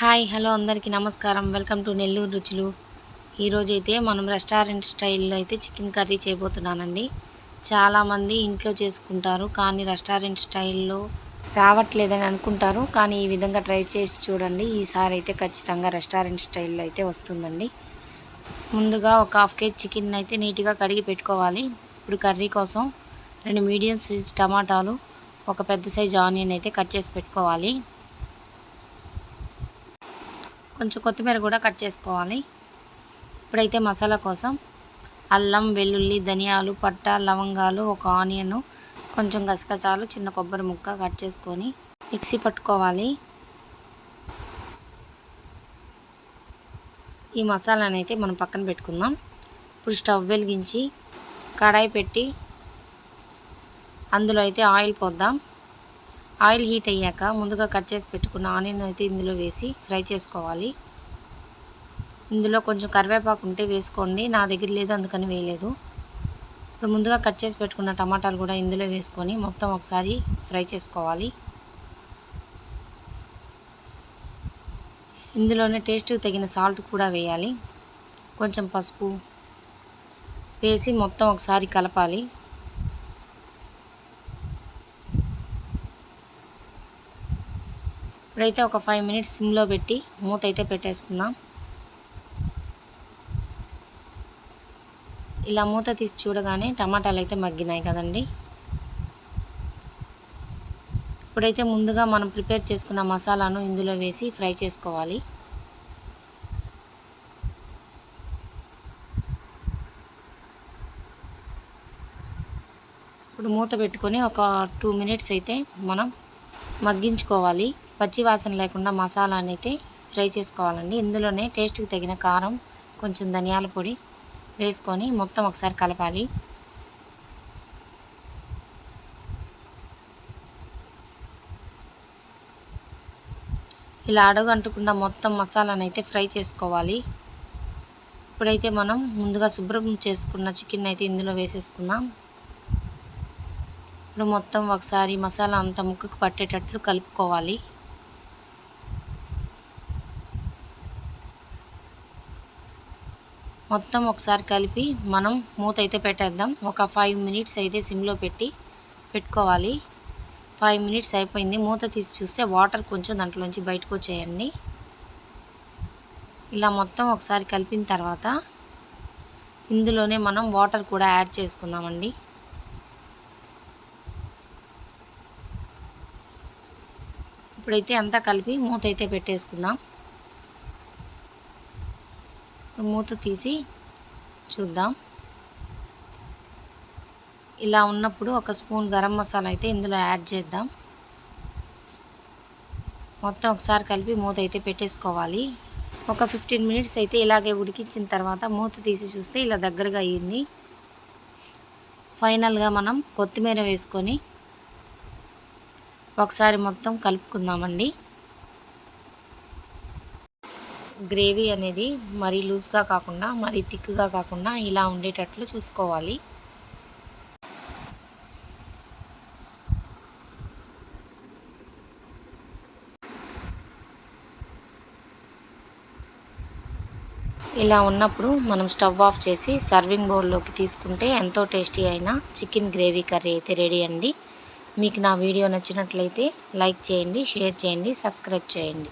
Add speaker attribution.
Speaker 1: Hi hello అందరికీ నమస్కారం. Welcome to Nellore రుచులు. ఈరోజు అయితే మనం రెస్టారెంట్ స్టైల్లో అయితే చికెన్ కర్రీ చేయబోతున్నానండి. చాలామంది ఇంట్లో చేసుకుంటారు కానీ రెస్టారెంట్ స్టైల్లో రావట్లేదని అనుకుంటారు. కానీ ఈ విధంగా ట్రై చేసి చూడండి. ఈసారి అయితే ఖచ్చితంగా రెస్టారెంట్ స్టైల్లో అయితే వస్తుందండి. ముందుగా ఒక హాఫ్ కేజీ చికెన్ అయితే నీట్గా కడిగి పెట్టుకోవాలి. ఇప్పుడు కర్రీ కోసం రెండు మీడియం సైజ్ టమాటాలు ఒక పెద్ద సైజ్ ఆనియన్ అయితే కట్ చేసి పెట్టుకోవాలి. కొంచెం కొత్తిమీర కూడా కట్ చేసుకోవాలి. ఇప్పుడైతే మసాలా కోసం అల్లం వెల్లుల్లి ధనియాలు పట్ట లవంగాలు ఒక ఆనియన్ కొంచెం గసగసాలు చిన్న కొబ్బరి ముక్క కట్ చేసుకొని మిక్సీ పట్టుకోవాలి. ఈ మసాలాని అయితే మనం పక్కన పెట్టుకుందాం. ఇప్పుడు స్టవ్ వెలిగించి కడాయి పెట్టి అందులో అయితే ఆయిల్ పోద్దాం. ఆయిల్ హీట్ అయ్యాక ముందుగా కట్ చేసి పెట్టుకున్న ఆనియన్ అయితే ఇందులో వేసి ఫ్రై చేసుకోవాలి. ఇందులో కొంచెం కరివేపాకు ఉంటే వేసుకోండి. నా దగ్గర లేదు అందుకని వేయలేదు. ఇప్పుడు ముందుగా కట్ చేసి పెట్టుకున్న టమాటాలు కూడా ఇందులో వేసుకొని మొత్తం ఒకసారి ఫ్రై చేసుకోవాలి. ఇందులోనే టేస్ట్కి తగిన సాల్ట్ కూడా వేయాలి. కొంచెం పసుపు వేసి మొత్తం ఒకసారి కలపాలి. ఇప్పుడైతే ఒక ఫైవ్ మినిట్స్ సిమ్లో పెట్టి మూత అయితే పెట్టేసుకుందాం. ఇలా మూత తీసి చూడగానే టమాటాలు అయితే మగ్గినాయి కదండి. ఇప్పుడైతే ముందుగా మనం ప్రిపేర్ చేసుకున్న మసాలాను ఇందులో వేసి ఫ్రై చేసుకోవాలి. ఇప్పుడు మూత పెట్టుకొని ఒక టూ మినిట్స్ అయితే మనం మగ్గించుకోవాలి. పచ్చి వాసన లేకుండా మసాలా అయితే ఫ్రై చేసుకోవాలండి. ఇందులోనే టేస్ట్కి తగిన కారం కొంచెం ధనియాల పొడి వేసుకొని మొత్తం ఒకసారి కలపాలి. ఇలా అడుగు మొత్తం మసాలాను అయితే ఫ్రై చేసుకోవాలి. ఇప్పుడైతే మనం ముందుగా శుభ్రం చేసుకున్న చికెన్ అయితే ఇందులో వేసేసుకుందాం. ఇప్పుడు మొత్తం ఒకసారి మసాలా అంతా ముక్కకు పట్టేటట్లు కలుపుకోవాలి. మొత్తం ఒకసారి కలిపి మనం మూత అయితే పెట్టేద్దాం. ఒక ఫైవ్ మినిట్స్ అయితే సిమ్లో పెట్టి పెట్టుకోవాలి. ఫైవ్ మినిట్స్ అయిపోయింది. మూత తీసి చూస్తే వాటర్ కొంచెం దాంట్లోంచి బయటకు వచ్చేయండి. ఇలా మొత్తం ఒకసారి కలిపిన తర్వాత ఇందులోనే మనం వాటర్ కూడా యాడ్ చేసుకుందామండి. ఇప్పుడైతే అంతా కలిపి మూత అయితే పెట్టేసుకుందాం. మూత తీసి చూద్దాం. ఇలా ఉన్నప్పుడు ఒక స్పూన్ గరం మసాలా అయితే ఇందులో యాడ్ చేద్దాం. మొత్తం ఒకసారి కలిపి మూత అయితే పెట్టేసుకోవాలి. ఒక ఫిఫ్టీన్ మినిట్స్ అయితే ఇలాగే ఉడికించిన తర్వాత మూత తీసి చూస్తే ఇలా దగ్గరగా అయ్యింది ఫైనల్గా మనం కొత్తిమీర వేసుకొని ఒకసారి మొత్తం కలుపుకుందామండి. గ్రేవీ అనేది మరీ లూజ్గా కాకుండా మరీ థిక్గా కాకుండా ఇలా ఉండేటట్లు చూసుకోవాలి. ఇలా ఉన్నప్పుడు మనం స్టవ్ ఆఫ్ చేసి సర్వింగ్ బౌల్లోకి తీసుకుంటే ఎంతో టేస్టీ అయిన చికెన్ గ్రేవీ కర్రీ అయితే రెడీ అండి. మీకు నా వీడియో నచ్చినట్లయితే లైక్ చేయండి షేర్ చేయండి సబ్స్క్రైబ్ చేయండి.